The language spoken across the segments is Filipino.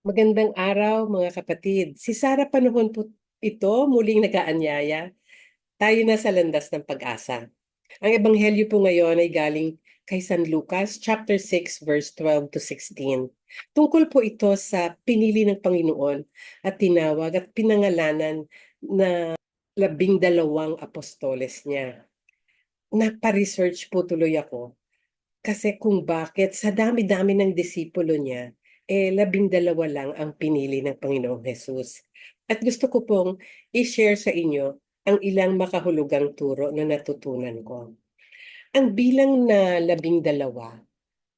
Magandang araw mga kapatid. Si Sarah panahon po ito muling nag-aanyaya. Tayo na sa landas ng pag-asa. Ang ebanghelyo po ngayon ay galing kay San Lucas chapter 6 verse 12 to 16. Tungkol po ito sa pinili ng Panginoon at tinawag at pinangalanan na labing dalawang apostoles niya. Napa-research po tuloy ako kasi kung bakit sa dami-dami ng disipulo niya, eh labing dalawa lang ang pinili ng Panginoong Hesus. At gusto ko pong i-share sa inyo ang ilang makahulugang turo na natutunan ko. Ang bilang na labing dalawa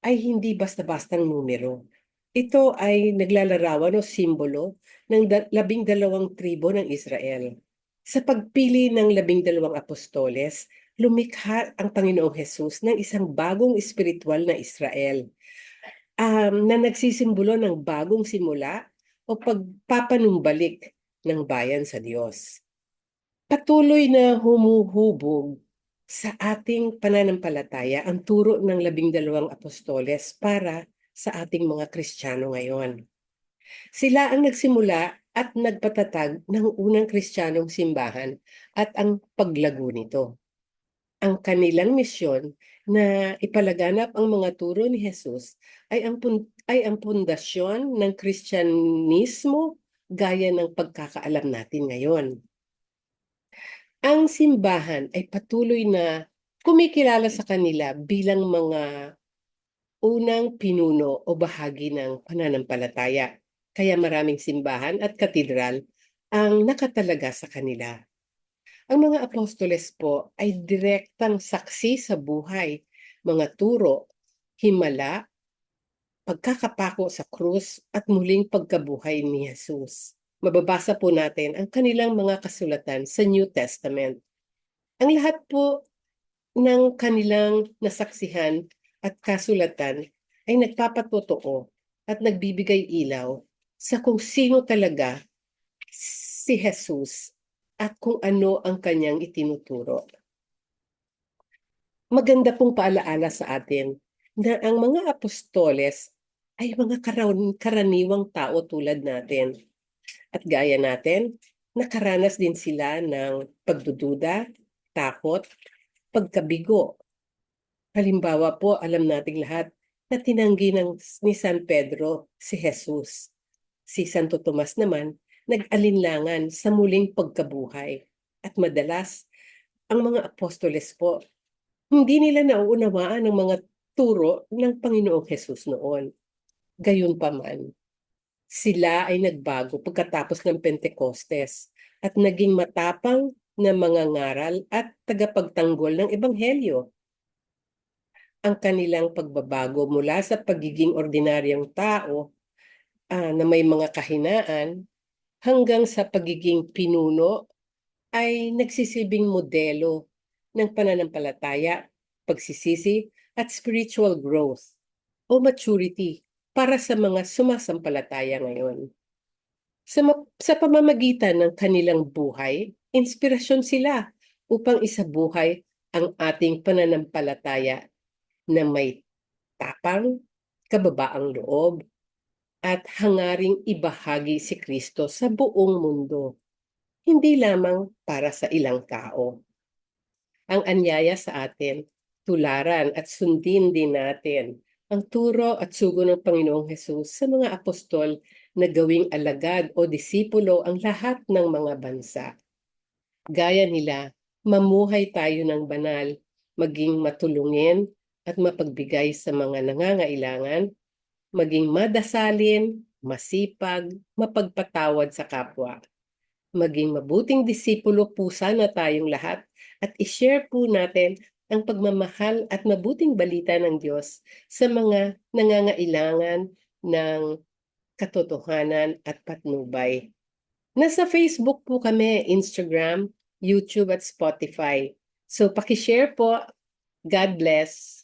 ay hindi basta-bastang numero. Ito ay naglalarawan o simbolo ng da- labing dalawang tribo ng Israel. Sa pagpili ng labing dalawang apostoles, lumikha ang Panginoong Hesus ng isang bagong espiritual na Israel um, na nagsisimbolo ng bagong simula o pagpapanumbalik ng bayan sa Diyos. Patuloy na humuhubog sa ating pananampalataya ang turo ng labing dalawang apostoles para sa ating mga Kristiyano ngayon. Sila ang nagsimula at nagpatatag ng unang Kristiyanong simbahan at ang paglago nito. Ang kanilang misyon na ipalaganap ang mga turo ni Jesus ay ang ay ang pundasyon ng Kristyanismo gaya ng pagkakaalam natin ngayon. Ang simbahan ay patuloy na kumikilala sa kanila bilang mga unang pinuno o bahagi ng pananampalataya. Kaya maraming simbahan at katedral ang nakatalaga sa kanila. Ang mga apostoles po ay direktang saksi sa buhay, mga turo, himala, pagkakapako sa krus at muling pagkabuhay ni Jesus. Mababasa po natin ang kanilang mga kasulatan sa New Testament. Ang lahat po ng kanilang nasaksihan at kasulatan ay nagpapatotoo at nagbibigay ilaw sa kung sino talaga si Jesus at kung ano ang kanyang itinuturo. Maganda pong paalaala sa atin na ang mga apostoles ay mga karaniwang tao tulad natin. At gaya natin, nakaranas din sila ng pagdududa, takot, pagkabigo. Halimbawa po, alam nating lahat na tinanggi ng, ni San Pedro si Jesus. Si Santo Tomas naman, nag-alinlangan sa muling pagkabuhay. At madalas, ang mga apostoles po, hindi nila nauunawaan ang mga turo ng Panginoong Jesus noon. Gayunpaman, sila ay nagbago pagkatapos ng Pentecostes at naging matapang na mga ngaral at tagapagtanggol ng Ebanghelyo. Ang kanilang pagbabago mula sa pagiging ordinaryong tao ah, na may mga kahinaan hanggang sa pagiging pinuno ay nagsisilbing modelo ng pananampalataya, pagsisisi at spiritual growth o maturity para sa mga sumasampalataya ngayon. Sa, sa pamamagitan ng kanilang buhay, inspirasyon sila upang isabuhay ang ating pananampalataya na may tapang, kababaang loob, at hangaring ibahagi si Kristo sa buong mundo, hindi lamang para sa ilang tao. Ang anyaya sa atin, tularan at sundin din natin ang turo at sugo ng Panginoong Hesus sa mga apostol na gawing alagad o disipulo ang lahat ng mga bansa. Gaya nila, mamuhay tayo ng banal, maging matulungin at mapagbigay sa mga nangangailangan, maging madasalin, masipag, mapagpatawad sa kapwa. Maging mabuting disipulo po sana tayong lahat at i-share po natin ang pagmamahal at mabuting balita ng Diyos sa mga nangangailangan ng katotohanan at patnubay. Nasa Facebook po kami, Instagram, YouTube at Spotify. So pakishare po. God bless.